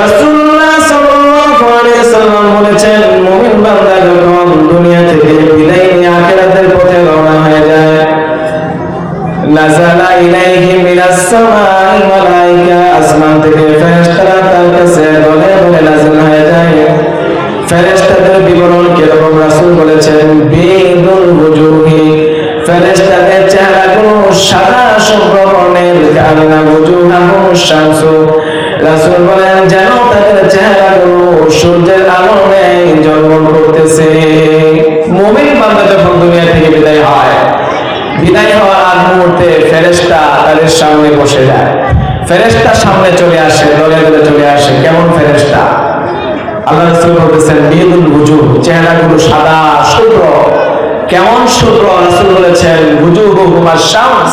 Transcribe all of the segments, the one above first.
রাসূলুল্লাহ সাল্লাল্লাহু আলাইহি সাল্লাম বলেছেন, মুমিন বান্দা যখন দুনিয়া থেকে বিদায় নিয়ে আখিরাতের পথে রওনা হয়ে যায়, নাযালা ইলাইহি মিনাস সামাই মালাইকা একটু সাদা শুভ্র কেমন শুভ্র রাসুল বলেছেন বুঝু হুকুমার শামস,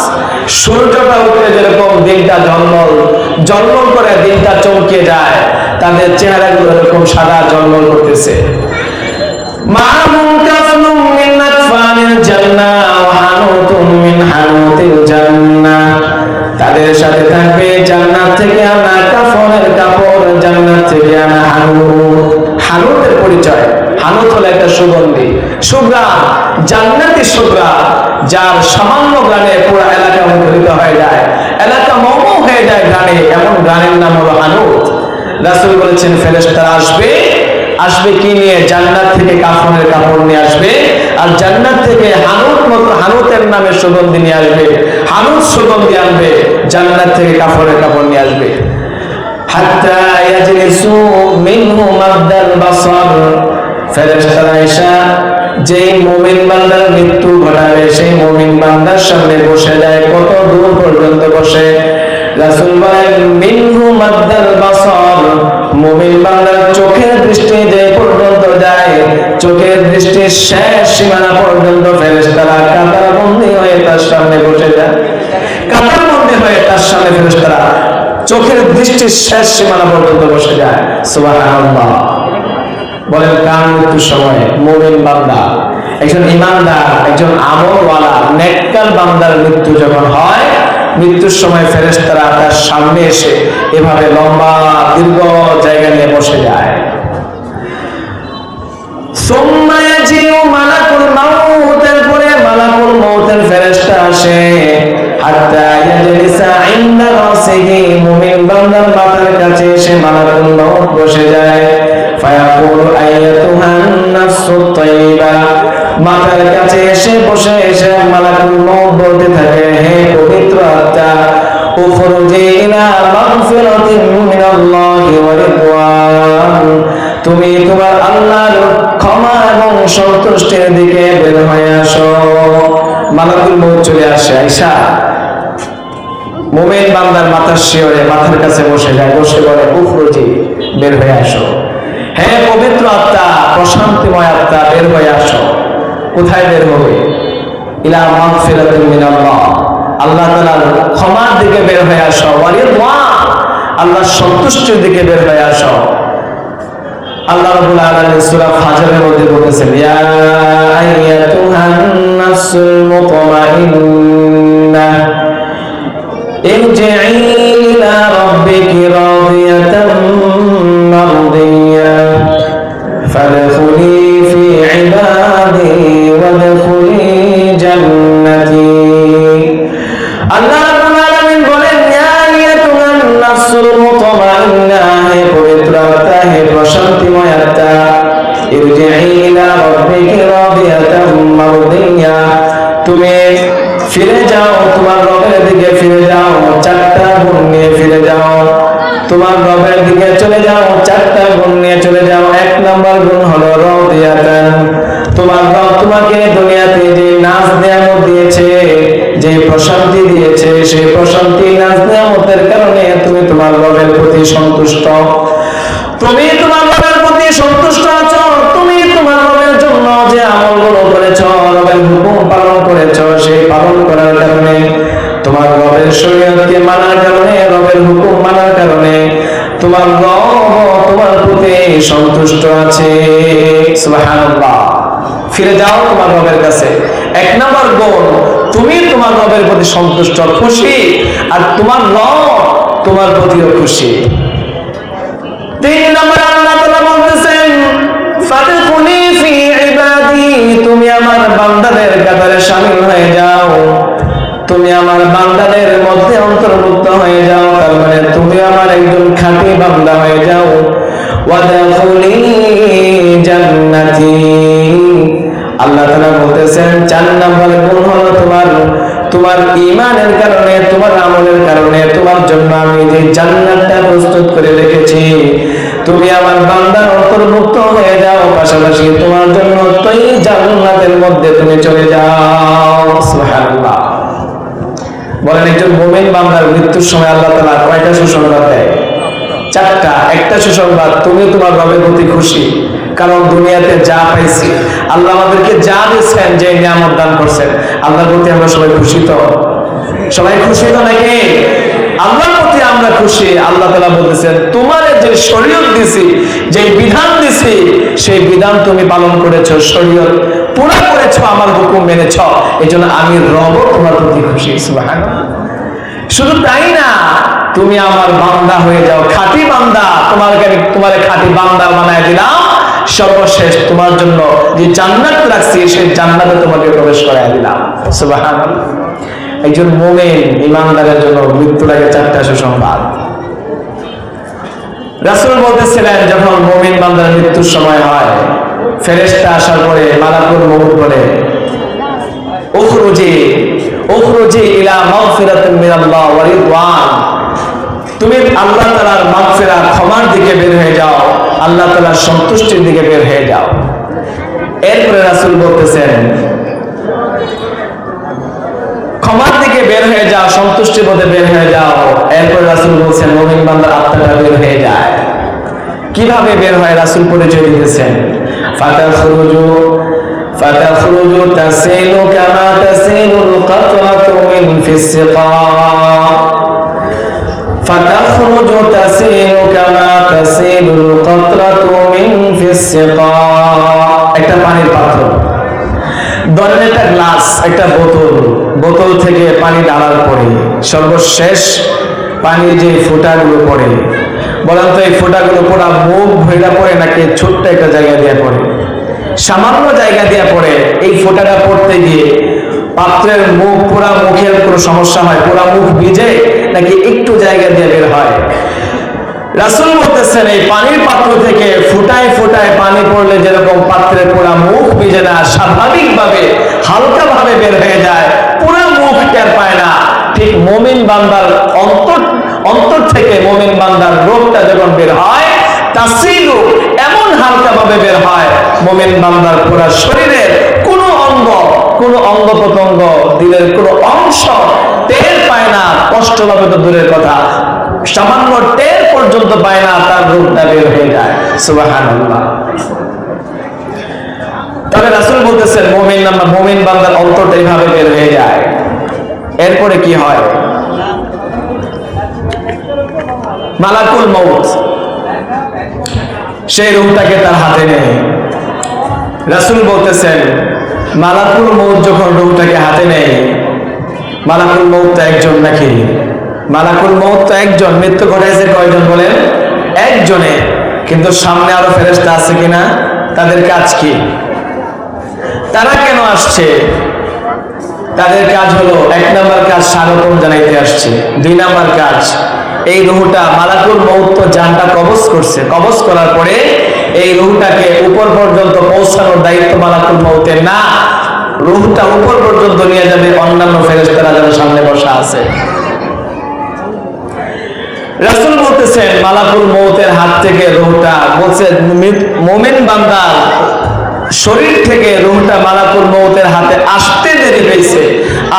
সূর্যটা উঠে যেরকম দিনটা জঙ্গল জঙ্গল করে দিনটা চমকে যায়, তাদের চেহারা গুলো এরকম সাদা জঙ্গল করতেছে। তাদের সাথে থাকবে জান্নাত থেকে আনা কাপড়, জান্নাত থেকে আনা একটা সুগন্ধি। বলেছেন, ফেরেশতারা আসবে আসবে কি নিয়ে? জান্নাত থেকে কাফনের কাপড় নিয়ে আসবে, আর জান্নাত থেকে হানুত মতো, হানুতের নামে সুগন্ধি নিয়ে আসবে। হানুত সুগন্ধি আনবে, জান্নাত থেকে কাফনের কাপড় নিয়ে আসবে। হাত্তা ইয়াজলিসু মিনহু মাদ্দাল বাসার চোখের দৃষ্টি যে পর্যন্ত যায়, চোখের দৃষ্টির শেষ সীমানা পর্যন্ত ফেরেশতারা কাতার বন্দী হয়ে তার সামনে বসে যায়। কাতার বন্দী হয়ে তার সামনে ফেরেশতারা চোখের দৃষ্টির শেষ সীমানা পর্যন্ত বসে যায়। সুবহানাল্লাহ। বলেন, কার মৃত্যুর সময়? মুমিন বান্দা। একজন ইমানদার, একজন আমলওয়ালা, নেককার বান্দার মৃত্যু যখন হয়, মৃত্যুর সময় ফেরেশতারা তার সামনে এসে এভাবে লম্বা, দীর্ঘ জায়গা নিয়ে বসে যায়। মাথার কাছে এসে মালাকুল মাউত বসে যায়। ফায়াকুলু আইয়াতুহান নাফসুত তাইয়্যিবা মাথার কাছে এসে বসে এসে মালাকুল মাউত বলতে থাকে, হে পবিত্র আত্মা, উখরুজি ইলা মাগফিরাতিন মিনাল্লাহি ওয়া রিদওয়ান। তুমি তোমার আল্লাহর ক্ষমা এবং সন্তুষ্টির দিকে বের হয়ে আসো। মালাকুল মৌত চলে আসে আইসা মোমেন বান্দার মাথার শিওরে, মাথার কাছে বসে যায়, বসে বলে উফরুজি বের হয়ে আসো। হ্যাঁ পবিত্র আত্মা, প্রশান্তিময় আত্মা, বের হয়ে আসো। কোথায় বের হবে? ইলা মন ফেরত আল্লাহ তালার ক্ষমার দিকে বের হয়ে আসো। আল্লাহ সন্তুষ্টির দিকে বের হয়ে আসো। আল্লাহ ফাজরের মধ্যে বলেছেন ইয়া আইয়াতুহান ইরজিই সন্তুষ্ট আছে। ফিরে যাও তোমার রবের কাছে। এক নম্বর গুণ তুমি তোমার রবের প্রতি সন্তুষ্ট, খুশি, আর তোমার রব তোমার প্রতিও খুশি। তিন নম্বর তুমি আমার বান্দাদের কাতারে শামিল হয়ে যাও। তুমি আমার বান্দাদের মধ্যে অন্তর্ভুক্ত হয়ে যাও, তার মানে তুমি আমার একজন খাঁটি বান্দা হয়ে যাও। তুমি আমার বান্দার অন্তর্ভুক্ত হয়ে যাও, পাশাপাশি তোমার জন্য তুই জান্নাতের তুমি চলে যাও। সুবহানাল্লাহ। বলেন, একজন মুমিন বান্দার মৃত্যুর সময় আল্লাহ তাআলা কয়টা সুসংবাদ দেয়? চারটা, একটা সুসংবাদ তুমি তোমার রবের প্রতি খুশি। কারণ দুনিয়াতে যা পাইছি আল্লাহ আমাদেরকে যা দিচ্ছেন যে নিয়ামত দান করছেন, আল্লাহর প্রতি আমরা সবাই খুশি তো? সবাই খুশি তো নাকি? আল্লাহর প্রতি আমরা খুশি। আল্লাহ তালা বলতেছেন, তোমার যে শরীয়ত দিছি, যে বিধান দিছি, সেই বিধান তুমি পালন করেছ, শরীয়ত পুরা করেছ, আমার হুকুম মেনেছ। এই আমি রব তোমার প্রতি খুশি শুধু তাই না তুমি আমার বান্দা হয়ে যাও, খাঁটি বান্দা। তোমাকে আমি তোমার খাঁটি বান্দা বানায় দিলাম। সর্বশেষ তোমার জন্য যে জান্নাত রাখছি, সেই জান্নাতে তোমাকে প্রবেশ করাই দিলাম। সুবহানাল্লাহ। একজন মুমিন ইমানদারের জন্য মৃত্যুর আগে চারটা সুসংবাদ। রাসূল বলতেছিলেন, যখন মুমিন বান্দার মৃত্যুর সময় হয়, ফেরেশতা আসার পরে মালাকুল মউত বলে, উখরুজি উখরুজি ইলা মাগফিরাতিন মিনাল্লাহ ওয়া রিদওয়ান। তুমি আল্লাহ তালার মাগফেরা ক্ষমার দিকে বের হয়ে যাও, আল্লাহ তালার সন্তুষ্টির দিকে বের হয়ে যাও। এরপরে রাসুল বলতেছেন, ক্ষমার দিকে বের হয়ে যাও সন্তুষ্টির পথে বের হয়ে যাও। এরপরে রাসুল বলছেন মহিম বান্দার আত্মাটা বের হয়ে যায়। কীভাবে বের হয় রাসুল পরিচয় দিতেছেন ফাতা খুরুজু ফাতা খুরুজু তাসিলু কামা তাসিলুল কাতরাতু মিন ফিস সিকাম فتخرج تسيل كما تسيل القطرة من في السقاء একটা পানির পাত্র ধরেন একটা গ্লাস একটা বোতল বোতল থেকে পানি ডালার পরে সর্বশেষ পানির যে ফোঁটাগুলো পড়ে বলেন তো এই ফোঁটাগুলো পড়া মুখ ভেড়া পড়ে নাকি ছোট্ট একটা জায়গা দিয়ে পড়ে সামান্য জায়গা দিয়ে পড়ে এই ফোঁটাটা পড়তে গিয়ে পাত্রের মুখ, পুরা মুখের কোনো সমস্যা হয়? পুরা মুখ ভিজে নাকি একটু জায়গা দিয়ে বের হয়? রাসুল বলতেছেন, এই পানির পাত্র থেকে ফুটায় ফুটায় পানি পড়লে যেরকম পাত্রের পুরা মুখ ভিজে না স্বাভাবিক ভাবে হালকা ভাবে বের হয়ে যায়, পুরা মুখ টের পায় না। ঠিক মোমিন বান্দার অন্তর অন্তর থেকে মোমিন বান্দার রোগটা যখন বের হয় তাসিলু এমন হালকা ভাবে বের হয়, মোমিন বান্দার পুরা শরীরের কোনো অঙ্গ প্রত্যঙ্গ দিলের কোনো অংশ টের পায় না, কষ্ট ভাবে তো দূরের কথা। সামান্য টের পর্যন্ত পায় না, তার রূপটা বের হয়ে যায়। সুবহানাল্লাহ। তবে রাসূল বলতেছেন, মুমিন নাম্বার, মুমিন বান্দার অন্তরটা এইভাবে বের হয়ে যায়। এরপরে কি হয়? মালাকুল মউত। সেই রূপটাকে তার হাতে নেয়। রাসূল বলতেছেন মালাকুল মউত যখন রূপটাকে হাতে নেয়, মালাকুল মউত তো একজন নাকি? মালাকুল মউত তো একজন, মৃত্যু ঘটাইছে কয়জন বলেন? একজনে। কিন্তু সামনে আরও ফেরেশতা আছে কিনা? তাদের কাজ কি? তারা কেন আসছে? তাদের কাজ হলো, এক নাম্বার কাজ স্বাগতম জানাইতে আসছে, দুই নাম্বার কাজ, এই রুহুটা মালাকুল মৌত জানটা কবজ করছে। কবজ করার পরে এই রুহুটাকে উপর পর্যন্ত পৌঁছানোর দায়িত্ব মালাকুল মৌতের না। রুহটা উপর পর্যন্ত নিয়ে যাবে অন্যান্য ফেরেস্তারা যারা সামনে বসা আছে। রাসূল বলতেছেন, মালাকুল মৌতের হাত থেকে রুহটা বলছে, মোমেন বান্দার শরীর থেকে রুহটা মালাকুল মৌতের হাতে আসতে দেরি হয়েছে।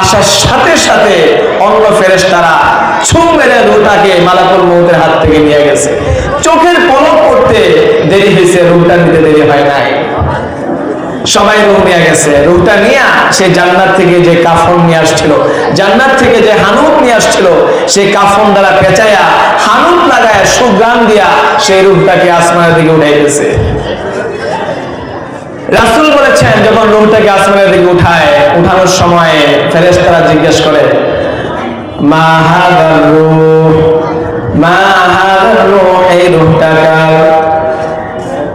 আসার সাথে সাথে অন্য ফেরেশতারা ছু মেরে রুহটাকে মালাকুল মৌতের হাত থেকে নিয়ে গেছে। চোখের পলক করতে দেরি হয়েছে রুহটা নিতে দেরি হয় নাই। সবাই রুহ নিয়ে গেছে। রুহটা নিয়ে সে জান্নাত থেকে যে কাফন নিয়ে আসছিল, জান্নাত থেকে যে হানুত নিয়ে আসছিল সেই কাফন দ্বারা পেঁচাইয়া হানুত লাগায় সুগ্রাম দিয়া সেই রুহটাকে আসমানের দিকে উঠে গেছে রাসুল বলেছেন, যখন রুহটাকে আসমানের দিকে উঠায়, উঠানোর সময় ফেরেশতারা জিজ্ঞেস করে, মা হাদার রূহ, মা হাদার রূহ, এই রুহটা কার?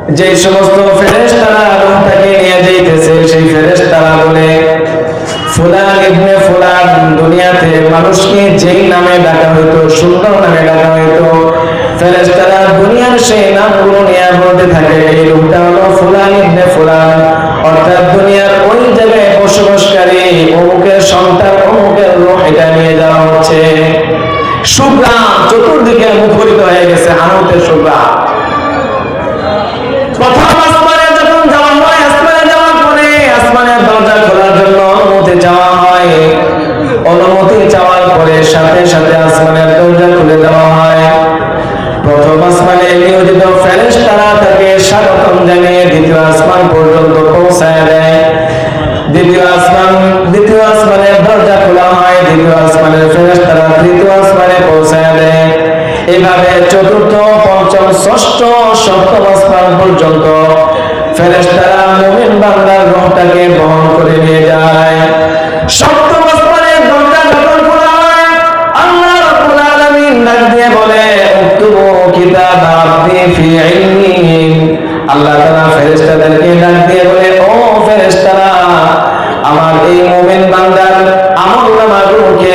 যে সমস্ত ফেরেশতারা রূহটাকে নিয়ে যাইতেছে, সেই ফেরেশতারা বলে, ফুলান ইবনে ফুলান দুনিয়াতে মানুষকে যেই নামে ডাকা হইতো চতুর্থ, পঞ্চম, ষষ্ঠ, সপ্তম আসমান পর্যন্ত ফেরেশতারা মুমিন বান্দার রূহটাকে বহন করে নিয়ে যায়। সপ্তম আসমানের দরজা যখন খোলা। আল্লাহ রাব্বুল আলামিন ডাক দিয়ে বলে, উক্তুবু কিতাব আব্দি ফি ইলমিন। আল্লাহ তাআলা ফেরেশতাদেরকে ডাক দিয়ে বলে, ও ফেরেশতারা, আমার এই মুমিন বান্দার আমল নামাগুলোকে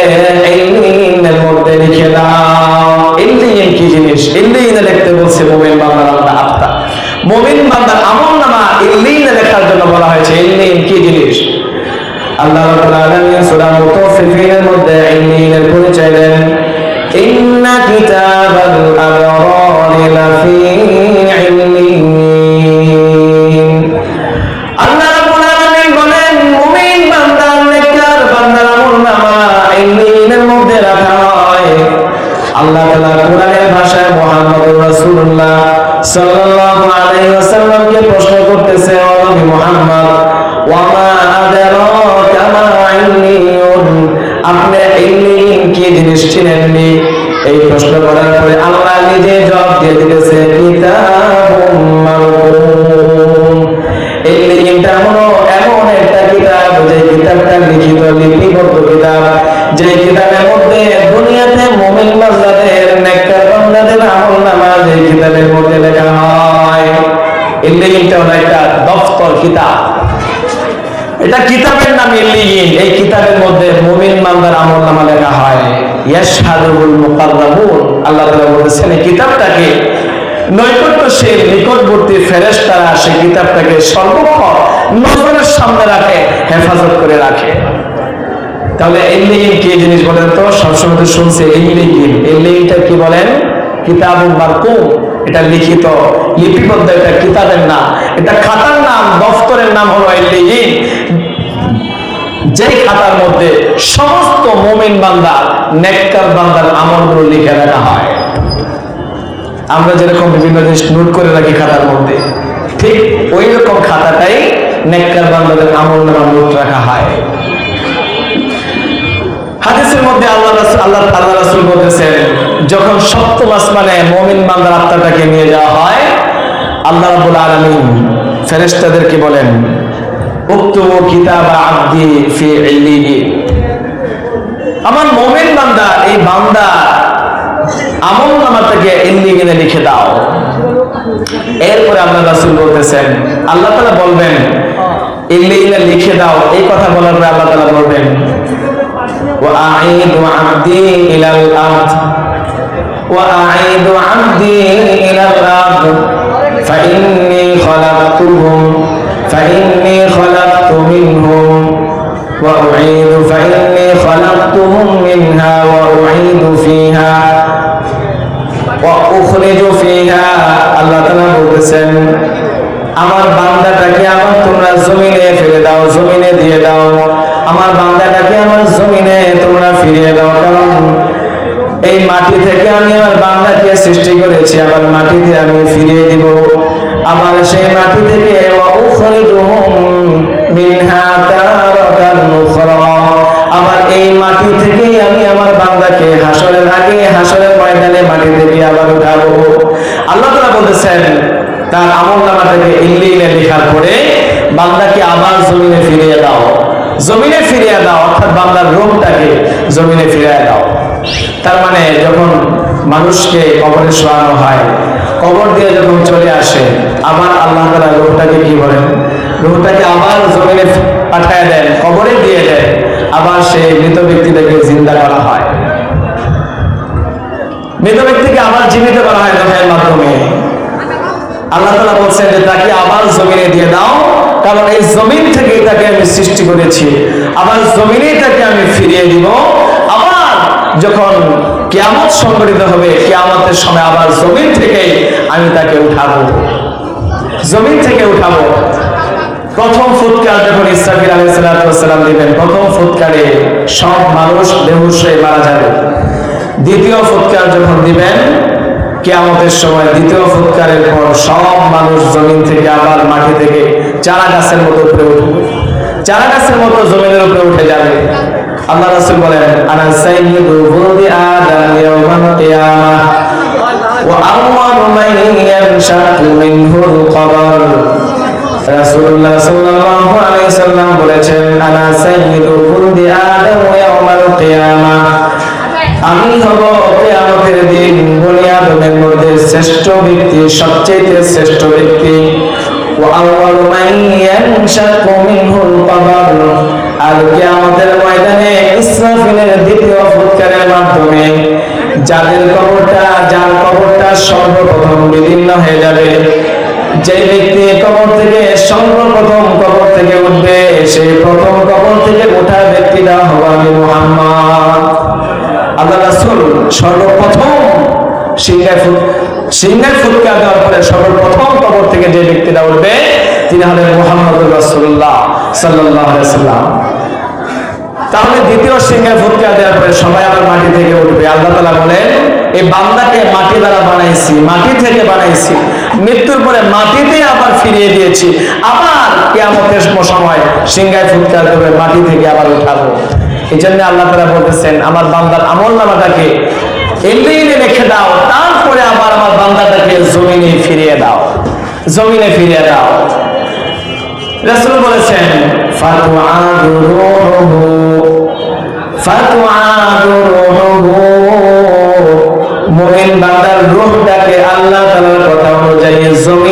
লিখতে বলছে মুমিন বান্দার আল্লাহ আত্মা। মুমিন বান্দার আমল নামা ইলমিনে লেখার জন্য বলা হয়েছে ইলমিন কি জিনিস? আল্লাহ রাব্বুল আলামিন সূরা মুতাফফিফিনের মধ্যে ইলমিনের পরিচয় দেন কিতাবাল আবরারি লাফি আল্লাহ রাব্বুল নৈকট্যশীল নিকটবর্তী ফেরেশতারা সেই কিতাবটাকে সর্বক্ষণ নজরের সামনে রাখে, হেফাজত করে রাখে। তাহলে কি জিনিস বলেন তো? সবসময় তো শুনছে কি বলেন? কিতাব এটা লিখিত লিপিবদ্ধ এটা কিতাবের নাম। এটা খাতার নাম, দফতরের নাম হলো যেই খাতার মধ্যে সমস্ত মোমিন বান্দার, নেককার বান্দার আমলগুলো লিখে রাখা হয়। আমরা যেরকম বিভিন্ন জিনিস নোট করে রাখি খাতার মধ্যে, ঠিক ওই রকম খাতাটাই নেককার বান্দাদের আমল নামা নোট রাখা হয়। হাদিসের মধ্যে আল্লাহ আল্লাহ আল্লাহ রাসূল বলতেছেন, যখন মুমিন বান্দার আত্মাটাকে নিয়ে যাওয়া হয়, আল্লাহ রাব্বুল আলামিন ফেরেশতাদেরকে বলেন কিতাবা আব্দি ফি ইল্লিয়িন আমার মুমিন বান্দা, এই বান্দা আমল নামাটাকে লিখে দাও এরপরে আল্লাহ রাসূল বলতেছেন আল্লাহ তাআলা বলবেন ইল্লিয়িনে লিখে দাও এই কথা বলার পরে আল্লাহ তাআলা বলবেন وأعيد عبدي إلى الأرض وأعيد عبدي إلى الأرض فإني خلقتهم فإني خلقت منهم وأعيد فإني خلقتهم ওয়া ফেলে দাও, জমিনে দিয়ে দাও। আমার বান্দাটাকে আমার জমিনে তোমরা ফিরিয়ে দাও। এই মাটি থেকে আমি আমার বাংলাকে সৃষ্টি করেছি আমার মাটিতে আমি ফিরিয়ে দিব। আমার সেই মাটি থেকে আমার এই মাটি থেকে হাসরের আগে হাসরের ময়দানে মাটি থেকে আবার উঠাবো। আল্লাহ তাআলা বলতেছেন, তার আমল নামাটাকে ইল্লিনে লেখার পরে বান্দাকে আবার জমিনে ফিরিয়ে দাও। জমিনে ফিরিয়ে দাও, অর্থাৎ বান্দার রোগটাকে জমিনে ফিরিয়ে দাও। তার মানে যখন মানুষকে কবরে শোয়ানো হয়, কবর দিয়ে যখন চলে আসে, আবার আল্লাহ তালা রুহটাকে কি বলেন? রুহটাকে আবার জমিনে পাঠায় দেন, কবরে দিয়ে দেন। আবার সেই মৃত ব্যক্তিটাকে জিন্দা করা হয়। মৃত ব্যক্তিকে আবার জীবিত করা হয় রুহের মাধ্যমে আল্লাহ তালা বলছেন যে তাকে আবার জমিনে দিয়ে দাও, কারণ এই জমিন থেকে তাকে আমি সৃষ্টি করেছি। আবার জমিনে তাকে আমি ফিরিয়ে দিব। আবার যখন কিয়ামত সংগঠিত হবে, কিয়ামতের সময় আবার জমিন থেকে আমি তাকে উঠাবো। জমিন থেকে উঠাবো। প্রথম ফুৎকার যখন ইসরাফিল আলাইসালাম দিবেন, প্রথম ফুৎকারে সব মানুষ বেহুশ হয়ে মারা যাবে। দ্বিতীয় ফুৎকার যখন দিবেন, কেয়ামতের সময় দ্বিতীয় ফুৎকারের পর সব মানুষ জমিন থেকে আবার মাটি থেকে চারা গাছের মতো উপরে উঠবে। চারা গাছের মতো জমিনের উপরে উঠে যাবে। আল্লাহ রাসূল বলেন, আনা সাইয়্যিদু বুলদি আদম ইয়াওমাল কিয়ামাহ ওয়া আউয়ালু মান ইয়ানশাকু মিনহুল কবর রাসূলুল্লাহ সাল্লাল্লাহু আলাইহি সাল্লাম বলেছেন, আনা সাইয়্যিদু বুলদি আদম ইয়াওমাল কিয়ামাহ আমি হব কিয়ামতের দিন বনি আদমের শ্রেষ্ঠ ব্যক্তি সবচেয়ে শ্রেষ্ঠ ব্যক্তি। আউয়ালু মান ইয়ানশাকু মিনহুল কবর আর কিয়ামতের ময়দানে ইসরাফিলের দ্বিতীয় ফুৎকারের মাধ্যমে যাদের কবরটা, যার কবরটা সর্বপ্রথম বিদীর্ণ হয়ে যাবে যে ব্যক্তি কবর থেকে সর্বপ্রথম কবর থেকে উঠবে, সেই প্রথম কবর থেকে ওঠা ব্যক্তিটা হব আমি মোহাম্মদ। আল্লাহ রাসূল সর্বপ্রথম সিংহায় সিংহায় দেওয়ার পরে সর্বপ্রথম কবর থেকে যে ব্যক্তিটা উঠবে, তিনি হলেন মোহাম্মদ সাল্লাম তাহলে দ্বিতীয় ফুটকা দেওয়ার পরে সবাই আবার মাটি থেকে উঠবে। আল্লাহ তালা বলেন, এই বান্দাকে মাটি দ্বারা বানাইছি, মাটি থেকে বানাইছি। মৃত্যুর পরে মাটিতে আবার ফিরিয়ে দিয়েছি। আবার কেয়ামতের সময় সিংহায় ফুটকা দেবে মাটি থেকে আবার উঠাবো। এই জন্য আল্লাহ তালা বলতেছেন, আমার বান্দার আমল নামাটাকে এলিনে রেখে দাও, তারপরে আবার আমার বান্দাটাকে জমিনে ফিরিয়ে দাও, জমিনে ফিরিয়ে দাও। রাসূল বলেছেন ফাতুআদু আল্লাহ তাআলার কথা অনুযায়ী জমিনে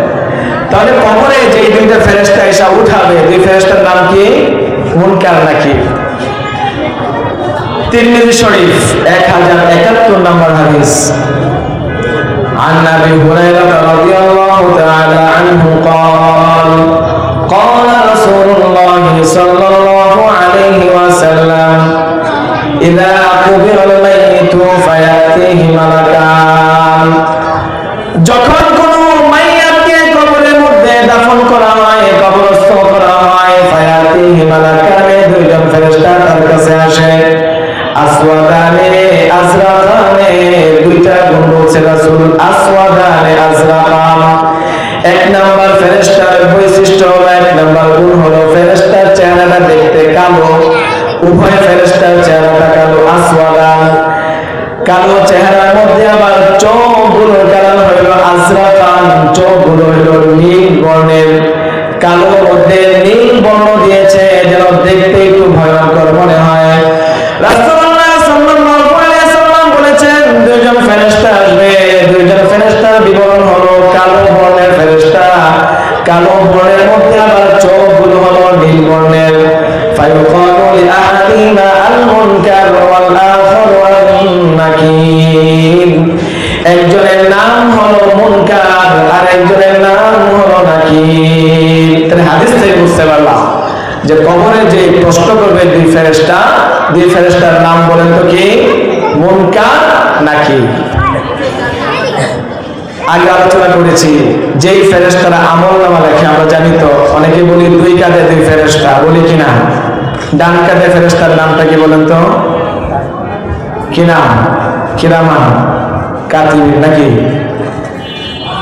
তাহলে কবরে যে দুইটা ফেরেশতা এসে উঠাবে দুই ফেরেশতার নাম কি মুনকার নাকি তিরমিজি শরীফ এক হাজার একাত্তর নম্বর হাদিস عن ابي هريره رضي الله تعالى عنه قال قال رسول الله صلى الله عليه وسلم اذا قبر الميت فياتيه ملكان যখন দাফন করা হয়, কবরস্থ করা হয় ফায়াতি হিমালাকানে দুইজন ফেরেশতা তার কাছে আসে। আসওয়াদানে আজরাকানে দুইটা গুণ বলছে রাসূল আসওয়াদানে আজরাকান এক নাম্বার ফেরেশতার বৈশিষ্ট্য হলো, এক নাম্বার গুণ হলো, ফেরেশতার চেহারাটা দেখতে কালো, উভয় ফেরেশতার চেহারাটা কালো, আসওয়াদান। কালো চেহারার মধ্যে আবার চোখগুলো কালার হইল আজরাকান, চোখগুলো হইল নীল বর্ণের। কালো মধ্যে নীল বর্ণ দিয়েছে, যেন দেখতে একটু ভয়ঙ্কর মনে হয়। দুইজন আসবে। দুইজন বিবরণ হলো কালো বর্ণের কালো বর্ণের মধ্যে আবার চোখগুলো হলো নীল বর্ণের। যে কবরে যে প্রশ্ন করবে দুই ফেরেশতা, দুই ফেরেশতার নাম বলেন তো কি? মুনকার নাকি আগে আলোচনা করেছি, যেই ফেরেস্তারা আমল নামা লেখে, আমরা জানি তো, অনেকে বলি দুই কাঁধে দুই ফেরেস্তা বলি কিনা ডান কাঁধে ফেরেস্তার নামটা কি বলেন তো? কি নাম? কিরামান কাতিব, নাকি?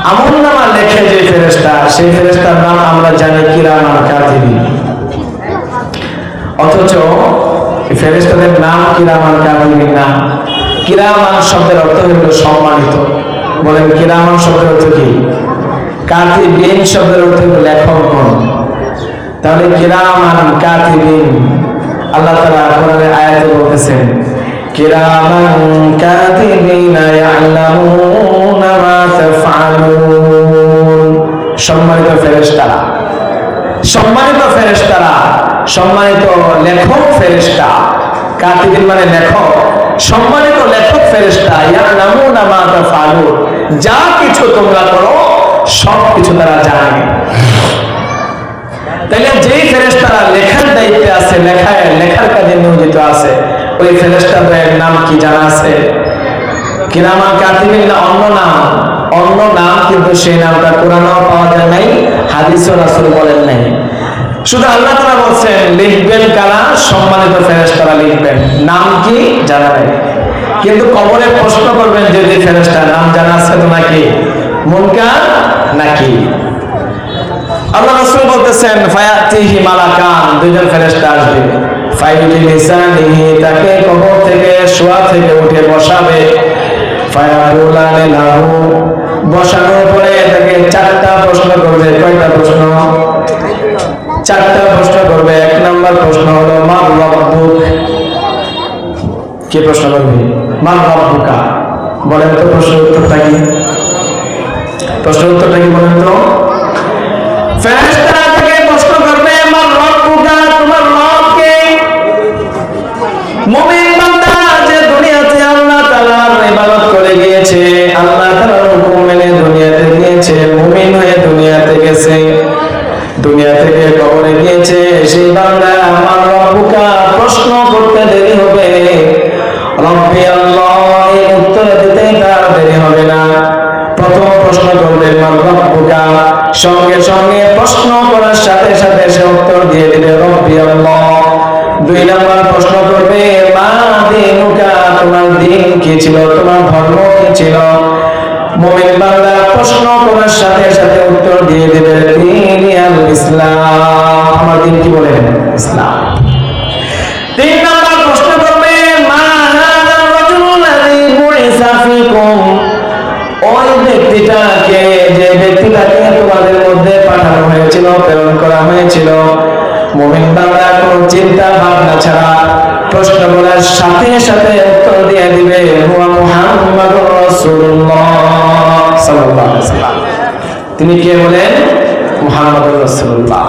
আমল নামা লেখে যে ফেরেস্তা সেই ফেরেস্তার নাম আমরা জানি কিরামান কাতিবি অথচ ফেরেস্তাদের নাম কিরামান কাতিবি না। কিরামান শব্দের অর্থ হল সম্মানিত। বলেন কিরামান শব্দের অর্থ কি? কাতিবিন শব্দের অর্থ হল লেখক তাহলে কিরামান কাতিবিন আল্লাহ তাআলা কোরআনের আয়াতে বলতেছেন কিরামান কাতিবিনা ইয়ালামুনা মা তাফআলুন। সম্মানিত ফেরেশতারা সম্মানিত ফেরেশতারা, সম্মানিত লেখক ফেরেশতা, কাতিবিন মানে লেখক, সম্মানিত লেখক ফেরেশতা, ইয়ালামুনা মা তাফআলুন। যা কিছু তোমরা করো, সব কিছু তারা জানে। তাইলে যেই ফেরেশতারা লেখার দায়িত্বে আছে, লেখায় লেখার কাজে নিয়োজিত আছে ওই ফেরেশতাদের নাম কি জানা আছে? কিরামান কাতিবিন না অন্য নাম? অন্য নাম কিন্তু সেই নামটা কোরআনেও পাওয়া যায় নাই, হাদিসও রাসূল বলেন নাই। শুধু আল্লাহ তাআলা বলছেন, লিখবেন কারা? সম্মানিত ফেরেশতারা লিখবেন। নাম কি? জানা নাই। কিন্তু কবরে প্রশ্ন করবেন যদি ফেরেশতার নাম জানা আছে তো নাকি? মুনকার নাকি? আল্লাহ রাসূল বলতেছেন, ফায়াতিহি মালাকান, দুইজন ফেরেশতা আসবে। ফাইলি তাকে কবর থেকে, শোয়া থেকে উঠে বসাবে। বসানোর পরে তাকে চারটা প্রশ্ন করবে। কয়টা প্রশ্ন? চারটা প্রশ্ন করবে। এক নাম্বার প্রশ্ন হলো মা রব্বুক কি প্রশ্ন করবে? মা রব্বুকা বলেন তো প্রশ্ন উত্তরটা কি? প্রশ্ন উত্তরটা কি বলেন তো? ফেরেশতারা প্রশ্ন করতে দেরি হবে। রব্বি আল্লাহ উত্তর দিতে তার দেরি হবে না। প্রথম প্রশ্ন করবে মান রব্বুকা সঙ্গে সঙ্গে প্রশ্ন করার সাথে সাথে সে উত্তর দিয়ে দিবে রব্বি আল্লাহ, দুই নাম্বার প্রশ্ন করবে, মা দিনুকা, তোমার দিন কি ছিল? তোমার ধর্ম কি ছিল? মুমিন বান্দা প্রশ্ন করার সাথে সাথে উত্তর দিয়ে দিবে দিন আল ইসলাম। আমার দিন কি বলেন? ইসলাম। তিন প্রশ্ন করবে ওই ব্যক্তিটাকে, যে ব্যক্তিটাকে তোমাদের মধ্যে পাঠানো হয়েছিল, প্রেরণ করা হয়েছিল কোন চিন্তা ভাবনা ছাড়া প্রশ্ন করার সাথে সাথে উত্তর দিয়ে দিবে তিনি কে বলেন? মুহাম্মাদুর রাসূলুল্লাহ।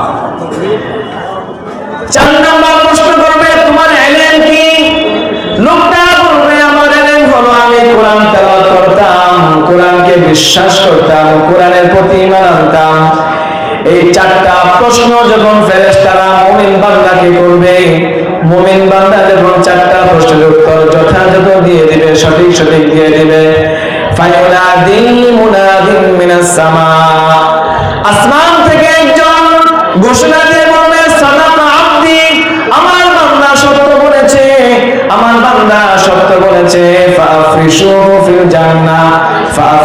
বিশ্বাস করতাম, কোরআনের প্রতি আনতাম। এই চারটা প্রশ্ন যখন বান্দাকে করবে বান্দা যখন চারটা প্রশ্নের উত্তর যথাযথ দিয়ে দিবে, সঠিক সঠিক দিয়ে দিবে আসমান থেকে একজন ঘোষণা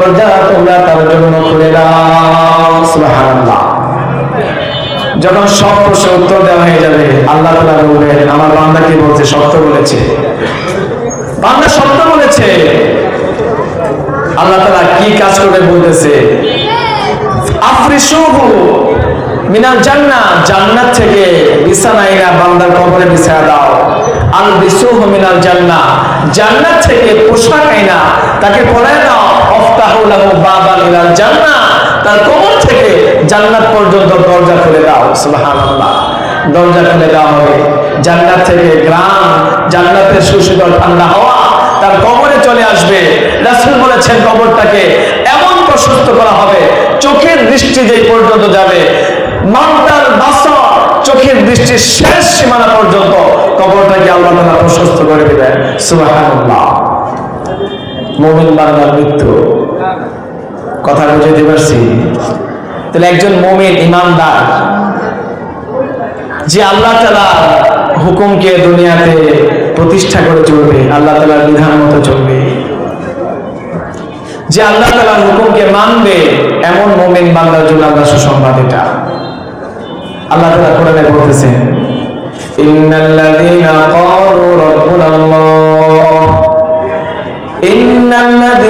দরজা তোমরা তার জন্য খুলে দাও। যখন সব প্রশ্নের উত্তর দেওয়া হয়ে যাবে, আল্লাহ বলবেন, আমার বান্দা কি বলছে? সত্য বলেছে। বান্দা সত্য বলেছে। আল্লাহ তাআলা কি কাজ করে বলতেছে? মিনাল জান্নাত থেকে বিছানাইরা বান্দার কবরে বিছায়া দাও। আল বিসুহু মিনাল জান্নাহ, জান্নাত থেকে পোশাক আইনা তাকে পরায় দাও। জান্নাহ, তার কবর চলে আসবে। রাসূল বলেছেন কবরটাকে এমন প্রশস্ত করা হবে, চোখের দৃষ্টি যেই পর্যন্ত যাবে, মান্তার বাসর চোখের দৃষ্টির শেষ সীমানা পর্যন্ত কবরটাকে আল্লাহ তাআলা প্রশস্ত করে দিবেন, সুবহানাল্লাহ। মুমিন বান্দার মৃত্যু কথা বুঝাইতে পারছি? তাহলে একজন মুমিন ইমানদার, যে আল্লাহ তালা হুকুমকে দুনিয়াতে প্রতিষ্ঠা করে চলবে, আল্লাহ তালার বিধান মতো চলবে। যে আল্লাহ তালার হুকুমকে মানবে, এমন মোমেন বান্দার জন্য আল্লাহ সুসংবাদ এটা। আল্লাহ তালা কোরআনে বলতেছেন, ইন্নাল্লাযীনা ক্বালু রাব্বুনাল্লাহ, ইন্নাল্লাযীনা ক্বালু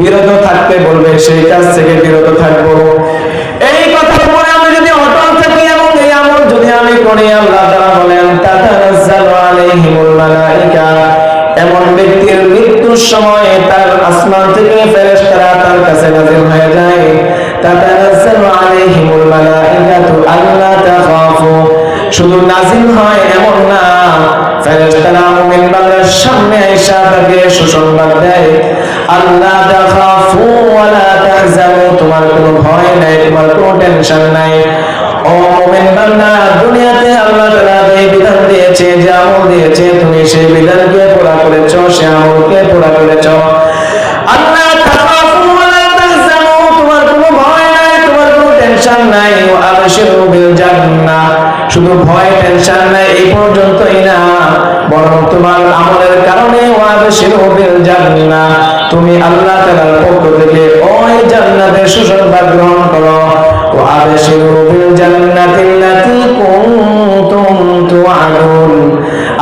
বিরত থাকতে বলবে, সেই কাজ থেকে বিরত থাকব। এই কথার উপরে আমি যদি অটল থাকি এবং এই আমল যদি আমি করি, আল্লাহ বলেন, তাতানাজ্জালু আলাইহিমুল মালাইকা। এমন ব্যক্তির মৃত্যুর সময় তার আসমান থেকে ফেরেশতারা তার কাছে নাযিল হয়ে যায়, তাতানাজ্জালু আলাইহিমুল মালাইকাতু আল্লা তাখাফু। শুধু নাযিল হয় এমন না, ফেরেশতারা মুমিন বান্দার সামনে আয়েশা তাকে সুসংবাদ দেয় তোমার কোনো ভয় তোমার কোনো টেনশন নাই। শুধু ভয় টেনশন নাই এই পর্যন্তই না। বরং তোমার আমলের কারণে তুমি আল্লাহ তাআলার পক্ষ থেকে ওই জান্নাতের সুসংবাদ গ্রহণ করো।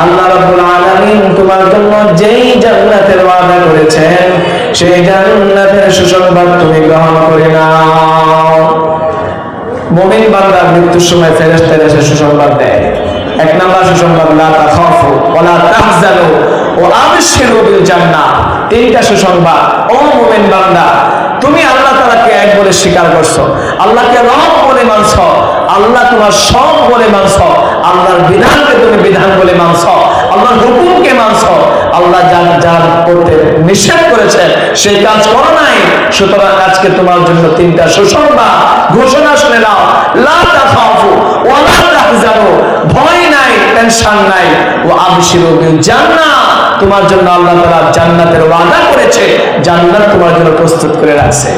আল্লাহ রাব্বুল আলামিন তোমার জন্য যেই জান্নাতের ওয়াদা করেছেন, সেই জান্নাতের সুসংবাদ তুমি গ্রহণ করে নাও। মুমিন বান্দা মৃত্যুর সময় ফেরেশতারা এসে সুসংবাদ দেয়। এক নাম্বার সুসংবাদ লা তাখাফু ওয়ালা তাহজানু ওয়া আবশিরু বিল তিনটা সুসংবাদ ও মুমিন বান্দা, তুমি আল্লাহ তাআলাকে এক বলে স্বীকার করছ। আল্লাহকে রব বলে মানছো। আল্লাহ তোমার সব বলে মানছো। আল্লাহর বিধানকে তুমি বিধান বলে মানছো। আল্লাহর হুকুমকে মানছো। আল্লাহ যার যার করতে নিষেধ করেছেন সেই কাজ করো নাই। সুতরাং আজকে তোমার জন্য তিনটা সুসংবাদ। ঘোষণা শুনে নাও। লা তাখাফু ওয়া লা তাহজানু। ভয় নাই, টেনশন নাই। ও আবশিরু বিল জান্নাহ। তোমার জন্য আল্লাহ তাআলা জান্নাতের ওয়াদা করেছে। জান্নাত তোমার জন্য প্রস্তুত করে রাখছে।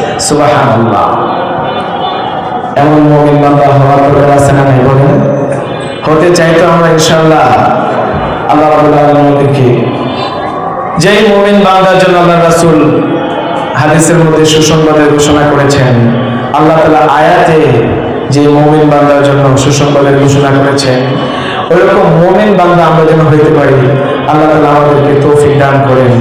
সুবহানাল্লাহ। ঘোষণা করেছেন, আল্লাহ তাআলা আয়াতে যে মুমিন বান্দার জন্য সুসংবাদের ঘোষণা করেছেন, ওইরকম মুমিন বান্দা আমরা যেন হইতে পারি, আল্লাহ তাআলা আমাদেরকে তৌফিক দান করেন।